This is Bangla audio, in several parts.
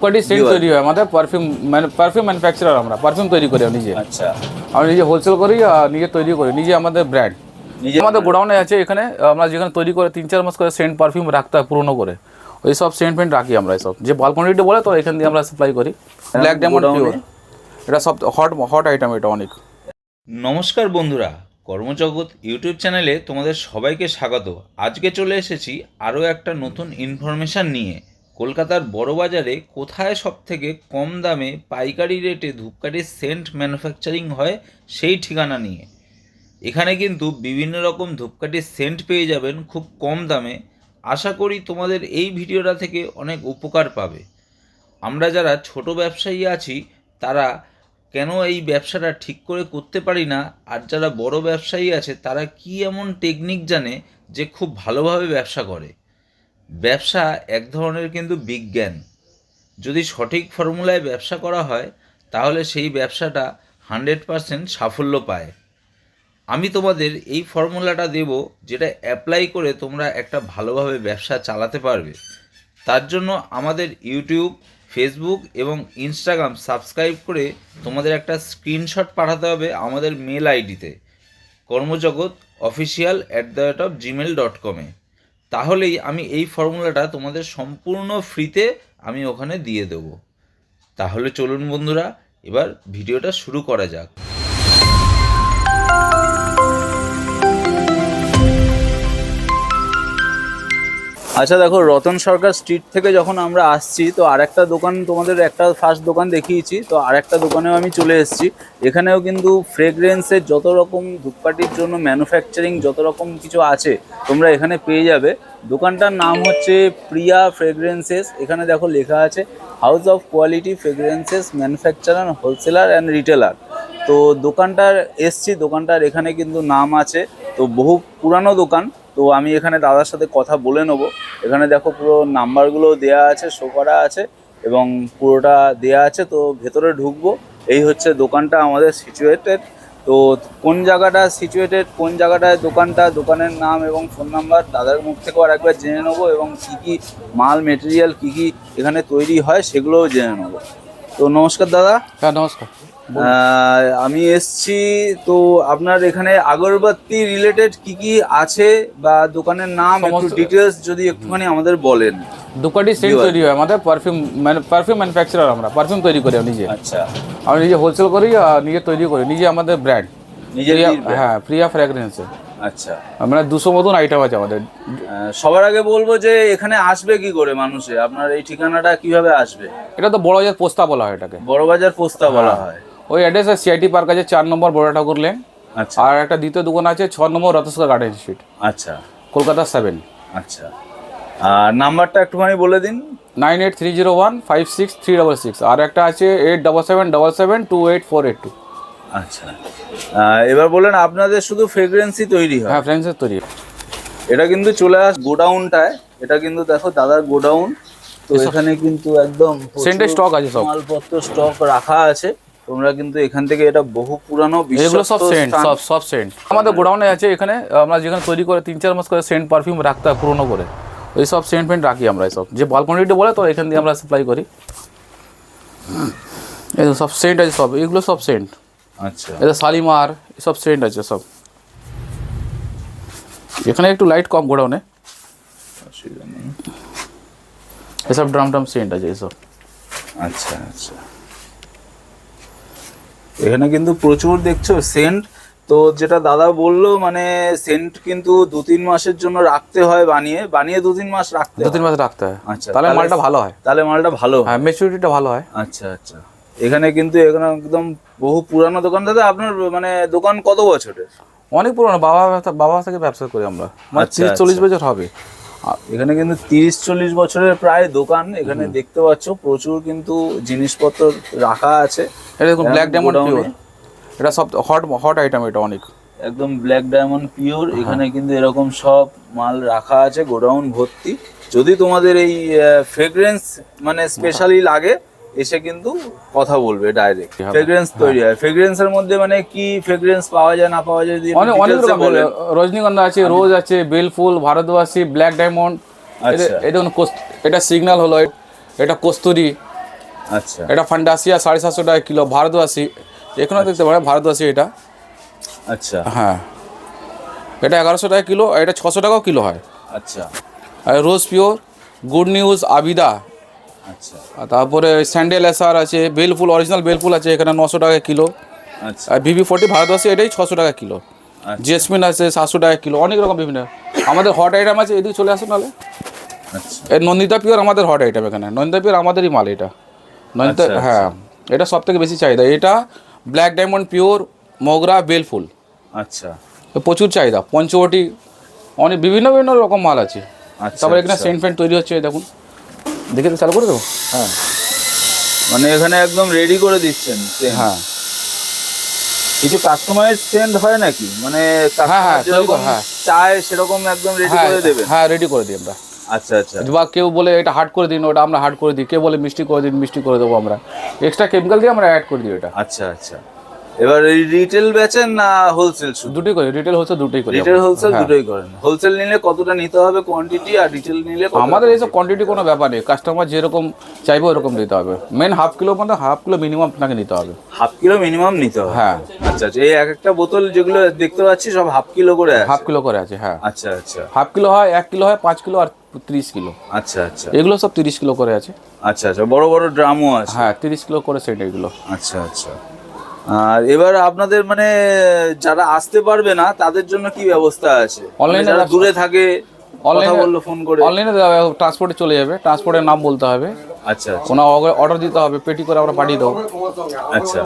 কোয়ালিটি সেন্ট তৈরি হয় আমাদের পারফিউম মানে পারফিউম ম্যানুফ্যাকচারার আমরা পারফিউম তৈরি করি নিজে। আচ্ছা। আমরা নিজে হোলসেল করি আর নিজে তৈরি করি নিজে আমাদের ব্র্যান্ড নিজে আমাদের গোডাউনে আছে এখানে আমরা যেখানে তৈরি করে তিন চার মাস করে সেন্ট পারফিউম রাখতে হয় পুরোনো করে। ওই সব সেন্ট ফেন্ট রাখি আমরা সব। যে বাল কোয়ান্টিটি বলে তো এখান দিয়ে আমরা সাপ্লাই করি। ব্ল্যাক ডায়মন্ড পিওর এটা সব হট হট আইটেম এটা অনেক। নমস্কার বন্ধুরা কর্মজগৎ ইউটিউব চ্যানেলে তোমাদের সবাইকে স্বাগত। আজকে চলে এসেছি আরও একটা নতুন ইনফরমেশান নিয়ে। কলকাতার বড় বাজারে কোথায় সব থেকে কম দামে পাইকারি রেটে ধূপকাঠির সেন্ট ম্যানুফ্যাকচারিং হয় সেই ঠিকানা নিয়ে। এখানে কিন্তু বিভিন্ন রকম ধূপকাঠির সেন্ট পেয়ে যাবেন খুব কম দামে। আশা করি তোমাদের এই ভিডিওটা থেকে অনেক উপকার পাবে। আমরা যারা ছোট ব্যবসায়ী আছি, তারা কেন এই ব্যবসাটা ঠিক করে করতে পারি না? আর যারা বড় ব্যবসায়ী আছে, তারা কি এমন টেকনিক জানে যে খুব ভালোভাবে ব্যবসা করে? ব্যবসা এক ধরনের কিন্তু বিজ্ঞান। যদি সঠিক ফর্মুলায় ব্যবসা করা হয়, তাহলে সেই ব্যবসাটা হান্ড্রেড পারসেন্ট সাফল্য পায়। আমি তোমাদের এই ফর্মুলাটা দেব, যেটা অ্যাপ্লাই করে তোমরা একটা ভালোভাবে ব্যবসা চালাতে পারবে। তার জন্য আমাদের ইউটিউব, ফেসবুক এবং ইনস্টাগ্রাম সাবস্ক্রাইব করে তোমাদের একটা স্ক্রিনশট পাঠাতে হবে আমাদের মেল আইডিতে, Karmajagat official at the rate of Gmail dot কমে তাহলেই আমি এই ফর্মুলাটা তোমাদের সম্পূর্ণ ফ্রিতে আমি ওখানে দিয়ে দেব। তাহলে চলুন বন্ধুরা, এবার ভিডিওটা শুরু করা যাক। আচ্ছা দেখো, রতন সরকার স্ট্রিট থেকে যখন আমরা আসছি, তো আরেকটা দোকান তোমাদের একটা ফার্স্ট দোকান দেখিয়েছি, তো আরেকটা দোকানেও আমি চলে এসেছি। এখানেও কিন্তু ফ্রেগরেন্সের যত রকম ধূপকাঠির জন্য ম্যানুফ্যাকচারিং যত রকম কিছু আছে, তোমরা এখানে পেয়ে যাবে। দোকানটার নাম হচ্ছে প্রিয়া ফ্রেগরেন্সেস এখানে দেখো লেখা আছে house of quality fragrances manufacturer wholesaler and retailer তো দোকানটার, এসছি, দোকানটার এখানে কিন্তু নাম আছে। তো বহু পুরানো দোকান তো আমি এখানে দাদার সাথে কথা বলে নেব। এখানে দেখো পুরো নাম্বারগুলো দেয়া আছে শো করা আছে এবং পুরোটা দেয়া আছে। তো ভেতরে ঢুকবো। এই হচ্ছে দোকানটা আমাদের সিচুয়েটেড তো কোন জায়গাটা সিচুয়েটেড কোন জায়গাটায় দোকানটা, দোকানের নাম এবং ফোন নাম্বার দাদার মুখ থেকেও আরেকবার জেনে নেব এবং কী কী মাল মেটেরিয়াল কী কী এখানে তৈরি হয় সেগুলোও জেনে নেব। তো নমস্কার দাদা। হ্যাঁ নমস্কার। আমি এসছি তো আপনার এখানে আগরবাতি রিলেটেড কি কি আছে বা দোকানের নাম একটু ডিটেলস যদি একটুখানি আমাদের বলেন। দোকানটি সেন্ট তৈরি হয় আমাদের পারফিউম মানে পারফিউম ম্যানুফ্যাকচারার আমরা পারফিউম তৈরি করি নিজে। আচ্ছা। আমরা নিজে হোলসেল করি আর নিজে তৈরি করি নিজে আমাদের ব্র্যান্ড নিজের হ্যাঁ ফ্রি প্রিয়া ফ্র্যাগ্রেন্সে আচ্ছা। মানে দুশো মতন আইটেম আছে আমাদের। সবার আগে বলব যে এখানে আসবে কি করে মানুষে? আপনার এই ঠিকানাটা কীভাবে আসবে? এটা তো বড় বাজার পোস্তা বলা হয় এটাকে। বড়বাজার পোস্তা বলা হয়। ওই অ্যাড্রেস সিআইটি পার্ক আছে চার নম্বর বড় ঠাকুর লেন আচ্ছা। আর একটা দ্বিতীয় দোকান আছে ছ নম্বর রতস্কা গার্ডেন স্ট্রিট আচ্ছা। কলকাতা সেভেন আচ্ছা। আর নাম্বারটা একটুখানি বলে দিন। Nine eight three zero one five six three double six. আর একটা আছে eight double seven double seven two eight four eight two. আচ্ছা। এবার বলেন আপনাদের শুধু ফ্রেগ্রেন্সই তৈরি হয়। হ্যাঁ ফ্রেন্ডসের তৈরি এটা কিন্তু চলে আস গোডাউনটায়। এটা কিন্তু দেখো দাদার গোডাউন। তো এখানে কিন্তু একদম Scented স্টক আছে সব। মালপত্র স্টক রাখা আছে। তোমরা কিন্তু এখান থেকে এটা বহু পুরানো এগুলো সব সেন্ট সব সব সেন্ট আমাদের গোডাউনে আছে এখানে আমরা যেখানে তৈরি করে তিন চার মাস করে সেন্ট পারফিউম রাখতে হয় পুরোনো করে। ওই সব সেন্ট ফেন্ট রাখি আমরা সব যে বাল কোয়ান্টিটি বলে তো এখান দিয়ে আমরা সাপ্লাই করি। এই সব সেন্ট আছে সব এগুলো সব সেন্ট আচ্ছা। এটা শালিমার সব সেন্ট আছে সব। এখানে একটু লাইট কম গোডাউনে। এসব ড্রাম ট্রাম সেন্ট আছে এসব। আচ্ছা আচ্ছা। এখানে কিন্তু প্রচুর দেখছ সেন্ট তো যেটা দাদা বলল মানে সেন্ট কিন্তু দু তিন মাসের জন্য রাখতে হয় বানিয়ে বানিয়ে দু তিন মাস রাখতে দু তিন। মাস রাখতে হয়। আচ্ছা, তাহলে মালটা ভালো হয়। তাহলে মালটা ভালো হয়। মেচুরিটিটা ভালো হয়। আচ্ছা আচ্ছা। এখানে কিন্তু এখানে একদম বহু পুরানো দোকান। দাদা আপনার মানে দোকান কত বছরের? অনেক পুরনো বাবা বাবা থেকে ব্যবসা করি আমরা। মানে আচ্ছা, চল্লিশ আচ্ছা। বছর হবে। এখানে কিন্তু তিরিশ চল্লিশ বছরের প্রায় দোকান এখানে দেখতে পাচ্ছ প্রচুর কিন্তু জিনিসপত্র রাখা আছে। এটা দেখুন ব্ল্যাক ডায়মন্ড পিওর এটা সব হট হট আইটেম এটা অনেক। একদম ব্ল্যাক ডায়মন্ড পিওর এখানে কিন্তু এরকম সব মাল রাখা আছে গোডাউন ভর্তি। যদি তোমাদের এই ফ্রেগরেন্স মানে স্পেশালি লাগে এসে কিন্তু কথা বলবে ডাইরেক্ট হবে। ফ্রেগ্রেন্স তৈরি হয়। ফ্রেগ্রেন্স এর মধ্যে মানে কি ফ্রেগ্রেন্স পাওয়া যায় না পাওয়া যায় অনেক অনেক। রজনীগন্ধা আছে রোজ আছে বেলফুল ভারতবাসী ব্ল্যাক ডায়মন্ড আচ্ছা। এটা এটা সিগন্যাল হলো। এটা কস্তুরি। আচ্ছা। এটা ফান্ডাসিয়া সাড়ে সাতশো টাকা কিলো ভারতবাসী এখানেও দেখতে পারে ভারতবাসী এটা। আচ্ছা। হ্যাঁ। এটা এগারোশো টাকা কিলো এটা ছশো টাকাও কিলো হয়। আচ্ছা। আর rose pure good news Abida আচ্ছা। তারপরে স্যান্ডেল এসআর আছে বেলফুল অরিজিনাল বেলফুল আছে এখানে নশো টাকা কিলো। আচ্ছা। আর ভিভি ফোর্টি ভারতবাসী এটাই ছশো টাকা কিলো। জেসমিন আছে সাতশো টাকা কিলো অনেক রকম বিভিন্ন। আমাদের হট আইটেম আছে এদিকে চলে আসুন নাহলে। আচ্ছা। এই নন্দিতা পিওর আমাদের হট আইটেম এখানে। নন্দিতা পিওর আমাদেরই মাল এটা। নন্দিতা আচ্ছা, হ্যাঁ এটা সব থেকে বেশি চাহিদা। এটা ব্ল্যাক ডায়মন্ড পিওর মোগরা বেলফুল। আচ্ছা। তো প্রচুর চাহিদা পঞ্চবটি অনেক বিভিন্ন বিভিন্ন রকম মাল আছে। আচ্ছা তারপরে এখানে আচ্ছা। সেন্ট ফেন্ট তৈরি হচ্ছে দেখুন। দেখে তো চালু করে দেবো? হ্যাঁ। মানে এখানে একদম রেডি করে দিচ্ছেন হ্যাঁ। কিছু কাস্টমাইজ সেন্ড হয় নাকি? মানে হ্যাঁ, হ্যাঁ, হ্যাঁ। চায় সেরকম একদম রেডি হ্যাঁ করে দেবেন? হ্যাঁ রেডি করে দিই আমরা। আচ্ছা আচ্ছা। বা কেউ বলে এটা হার্ড করে দিন ওটা আমরা হার্ড করে দিই। কেউ বলে মিষ্টি করে দিন মিষ্টি করে দেবো আমরা। এক্সট্রা কেমিক্যাল দিয়ে আমরা অ্যাড করে দিই এটা আচ্ছা আচ্ছা। এবার এই রিটেল বেচেন না হোলসেল দুটোই করি রিটেল হচ্ছে দুটোই করি রিটেল হোলসেল হ্যাঁ। দুটোই করেন। হোলসেল নিলে কতটা নিতে হবে কোয়ান্টিটি আর রিটেল নিলে আমাদের এইসব কোয়ান্টিটি কোনো ব্যাপার নেই। কাস্টমার যেরকম চাইবে ওরকম দিতে হবে। মেন হাফ কিলো মধ্যে হাফ কিলো মিনিমাম আপনাকে নিতে হবে। হাফ কিলো মিনিমাম নিতে হবে? হ্যাঁ। আচ্ছা আচ্ছা এই এক একটা বোতল যেগুলো দেখতে পাচ্ছি সব হাফ কিলো করে আছে? হাফ কিলো করে আছে হ্যাঁ। আচ্ছা আচ্ছা। হাফ কিলো হয় এক কিলো হয় পাঁচ কিলো আর তিরিশ কিলো আচ্ছা আচ্ছা। এগুলো সব তিরিশ কিলো করে আছে। আচ্ছা আচ্ছা বড় বড় ড্রামও আছে। হ্যাঁ তিরিশ কিলো করে সেট এগুলো। আচ্ছা আচ্ছা। আর এবার আপনাদের মানে যারা আসতে পারবে না তাদের জন্য কি ব্যবস্থা আছে? মানে যারা দূরে থাকে এ- বলল ফোন করে। অনলাইনে ট্রান্সপোর্টে চলে যাবে। ট্রান্সপোর্টের নাম বলতে হবে। আচ্ছা আচ্ছা। অর্ডার দিতে হবে পেটি করে আমরা পাঠিয়ে দেবো। আচ্ছা।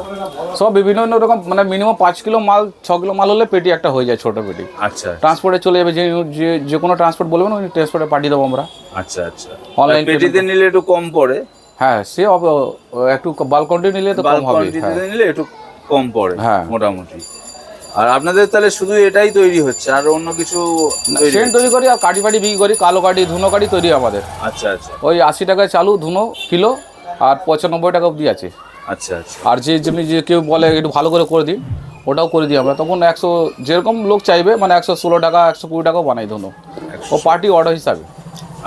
সব বিভিন্ন রকম মানে মিনিমাম পাঁচ কিলো মাল ছ কিলো মাল হলে পেটি একটা হয়ে যায় ছোট পেটি। আচ্ছা ট্রান্সপোর্টে চলে যাবে যে যে কোনো ট্রান্সপোর্ট বলবেন ওই ট্রান্সপোর্টে পাঠিয়ে দেবো আমরা। আচ্ছা আচ্ছা। আর পেটিতে নিলে একটু কম পড়ে। হ্যাঁ সে একটু বাল্ক কোয়ান্টিটি নিলে তো কম হবে নিলে একটু কম পড়ে হ্যাঁ। মোটামুটি। আর আপনাদের তাহলে শুধু এটাই তৈরি হচ্ছে আর অন্য কিছু সেন্ট তৈরি করি আর কাঠি ফাটি বিক্রি করি কালো কাঠি ধুনো কাঠি তৈরি আমাদের। আচ্ছা আচ্ছা। ওই আশি টাকায় চালু ধুনো কিলো আর পঁচানব্বই টাকা অবধি আছে। আচ্ছা আচ্ছা। আর যে যেমনি যে কেউ বলে একটু ভালো করে করে দিন ওটাও করে দিই আমরা। তখন একশো যেরকম লোক চাইবে মানে একশো ষোলো টাকা একশো কুড়ি টাকাও বানাই ধুনো। ও পার্টি অর্ডার হিসাবে।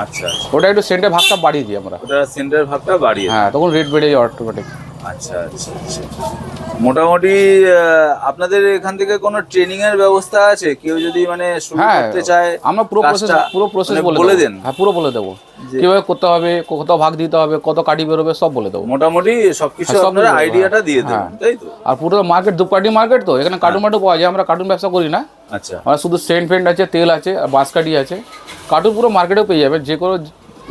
আচ্ছা আচ্ছা। ওটা একটু সেন্টের ভাগটা বাড়িয়ে দিই আমরা। ওটা সেন্টের ভাগটা বাড়িয়ে হ্যাঁ তখন রেট বেড়ে যায় অটোমেটিক আচ্ছা আচ্ছা আচ্ছা। মোটামুটি আপনাদের এখান থেকে কোনো ট্রেনিং এর ব্যবস্থা আছে? কেউ যদি মানে শুরু হ্যাঁ করতে চায় আমরা পুরো প্রসেস পুরো প্রসেস মানে বলে দেন। হ্যাঁ পুরো বলে দেবো। কীভাবে করতে হবে কত ভাগ দিতে হবে কত কাঠি বেরোবে সব বলে দেবো। মোটামুটি সবকিছু হ্যাঁ, আপনারা আইডিয়াটা হ্যাঁ। দিয়ে দেবেন। তাই তো? আর পুরো মার্কেট ধূপকাঠি মার্কেট তো এখানে কার্টুন মার্টু পাওয়া যায় আমরা কার্টুন ব্যবসা করি না। আচ্ছা। আমরা শুধু সেন্ট ফেন্ট আছে তেল আছে আর বাঁশকাঠি আছে। কার্টুন পুরো মার্কেটেও পেয়ে যাবেন যে কোনো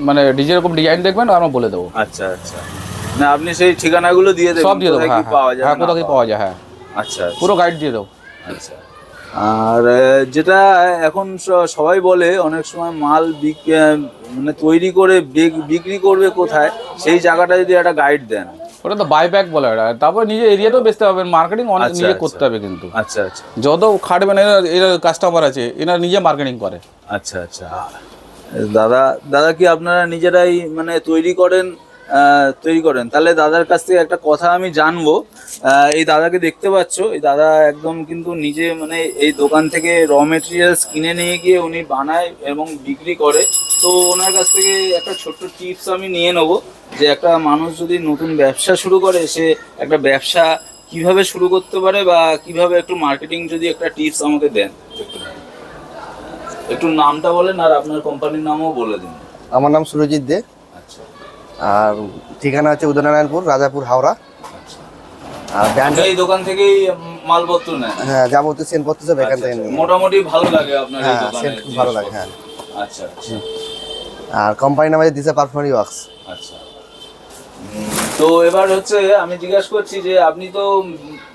মানে যেরকম ডিজাইন দেখবেন আমরা বলে দেবো। আচ্ছা আচ্ছা। না আপনি সেই ঠিকানাগুলো দিয়ে দেবেন সব দিয়ে দেবো হ্যাঁ পাওয়া যায় হ্যাঁ কোথাও কি পাওয়া যায় হ্যাঁ। আচ্ছা পুরো গাইড দিয়ে দেবো। আচ্ছা। আর যেটা এখন সবাই বলে অনেক সময় মাল মানে তৈরি করে বিক্রি করবে কোথায় সেই জায়গাটা যদি একটা গাইড দেন। ওটা তো বাই ব্যাক বলে ওটা তারপর নিজে এরিয়াতেও বেচতে হবে মার্কেটিং অনেক আচ্ছা, নিজে আচ্ছা। করতে হবে কিন্তু। আচ্ছা আচ্ছা। যত খাটবেন এরা এরা কাস্টমার আছে এরা নিজে মার্কেটিং করে। আচ্ছা আচ্ছা। দাদা দাদা কি আপনারা নিজেরাই মানে তৈরি করেন তৈরি করেন। তাহলে দাদার কাছ থেকে একটা কথা আমি জানব। এই দাদাকে দেখতে পাচ্ছ, এই দাদা একদম কিন্তু নিজে মানে এই দোকান থেকে র মেটেরিয়ালস কিনে নিয়ে গিয়ে উনি বানায় এবং বিক্রি করে। তো ওনার কাছ থেকে একটা ছোট্ট টিপস আমি নিয়ে নেব যে একটা মানুষ যদি নতুন ব্যবসা শুরু করে, সে একটা ব্যবসা কীভাবে শুরু করতে পারে বা কীভাবে একটু মার্কেটিং যদি একটা টিপস আমাকে দেন। একটু নামটা বলেন আর আপনার কোম্পানির নামও বলে দিন। আমার নাম সুরজিৎ দে। আর ঠিকানা হচ্ছে উদয়নারায়ণপুর রাজাপুর হাওড়া। আর ব্যান্ড এই দোকান থেকেই মালপত্র নেন হ্যাঁ যাবতীয় সেনপত্র সব এখান থেকে মোটামুটি ভালো লাগে আপনার এই হ্যাঁ দোকানে খুব ভালো লাগে হ্যাঁ। আচ্ছা আচ্ছা। আর কোম্পানির নাম আছে দিশা পারফুমারি ওয়ার্কস আচ্ছা। তো এবার হচ্ছে আমি জিজ্ঞাসা করছি যে আপনি তো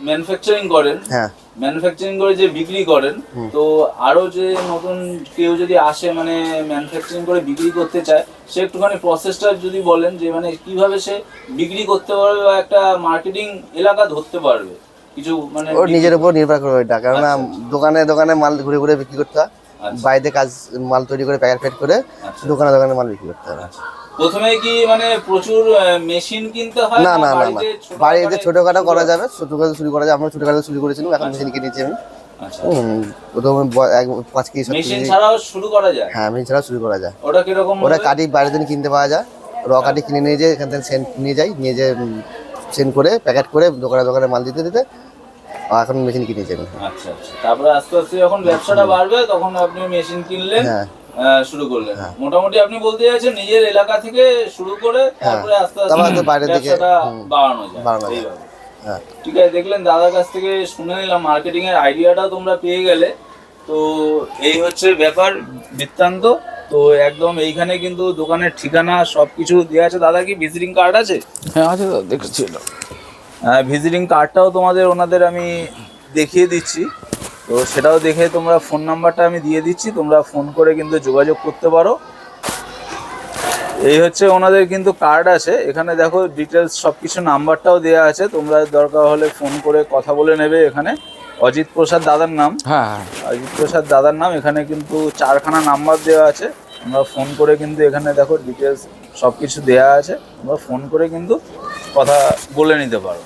ম্যানুফ্যাকচারিং করেন। হ্যাঁ। ম্যানুফ্যাকচারিং করে যে বিক্রি করেন তো আরও যে নতুন কেউ যদি আসে মানে ম্যানুফ্যাকচারিং করে বিক্রি করতে চায় সে একটুখানি প্রসেসটা যদি বলেন যে মানে কীভাবে সে বিক্রি করতে পারবে বা একটা মার্কেটিং এলাকা ধরতে পারবে? কিছু মানে ওর নিজের উপর নির্ভর করবে এটা কেননা দোকানে দোকানে মাল ঘুরে ঘুরে বিক্রি করতে হয়। আচ্ছা। বাইরে কাজ মাল তৈরি করে প্যাকেট করে আচ্ছা। দোকানে দোকানে মাল বিক্রি করতে হবে। আচ্ছা। প্রথমে কি মানে প্রচুর মেশিন কিনতে হয় না না না না। বাড়িতে ছোটখাটো- বাড়িতে ছোটখাটো করা যাবে ছোটখাটো শুরু করা যাবে। আমরা ছোটখাটো শুরু করেছিলাম এখন মেশিন কিনেছি আমি। আচ্ছা। প্রথমে এক পাঁচ কেজি মেশিন ছাড়াও শুরু করা যায়? হ্যাঁ মেশিন শুরু করা যায়। ওটা কীরকম ওটা কাটি বাইরে কিনতে পাওয়া যায়। র কিনে নিয়ে যাই এখান থেকে সেন্ট নিয়ে যাই নিয়ে যে সেন্ড করে প্যাকেট করে দোকানে দোকানে মাল দিতে দিতে এখন মেশিন কিনে আমি। আচ্ছা আচ্ছা। তারপরে আস্তে আস্তে যখন ব্যবসাটা বাড়বে তখন আপনি মেশিন কিনলেন হ্যাঁ। আহ, শুরু করলেন। মোটামুটি আপনি বলতে চাইছেন নিজের এলাকা থেকে শুরু করে তারপরে আস্তে আস্তে বাইরের দিকে, বাড়ানো যায়। বাড়ানো যায়। হ্যাঁ। ঠিক আছে দেখলেন দাদার কাছ থেকে শুনে নিলাম মার্কেটিং এর আইডিয়াটাও তোমরা পেয়ে গেলে। তো এই হচ্ছে ব্যাপার বৃত্তান্ত। তো একদম এইখানে কিন্তু দোকানের ঠিকানা সবকিছু দেওয়া আছে। দাদা কি ভিজিটিং কার্ড আছে? হ্যাঁ আছে দাদা, দেখেছি এটা। ভিজিটিং কার্ডটাও তোমাদের ওনাদের আমি দেখিয়ে দিচ্ছি। তো সেটাও দেখে তোমরা ফোন নাম্বারটা আমি দিয়ে দিচ্ছি তোমরা ফোন করে কিন্তু যোগাযোগ করতে পারো। এই হচ্ছে ওনাদের কিন্তু কার্ড আছে। এখানে দেখো ডিটেলস সব কিছু নাম্বারটাও দেওয়া আছে। তোমরা দরকার হলে ফোন করে কথা বলে নেবে এখানে। অজিত প্রসাদ দাদার নাম। হ্যাঁ হ্যাঁ। অজিত প্রসাদ দাদার নাম। এখানে কিন্তু চারখানা নাম্বার দেওয়া আছে। তোমরা ফোন করে কিন্তু এখানে দেখো ডিটেলস সব কিছু দেওয়া আছে। তোমরা ফোন করে কিন্তু কথা বলে নিতে পারো।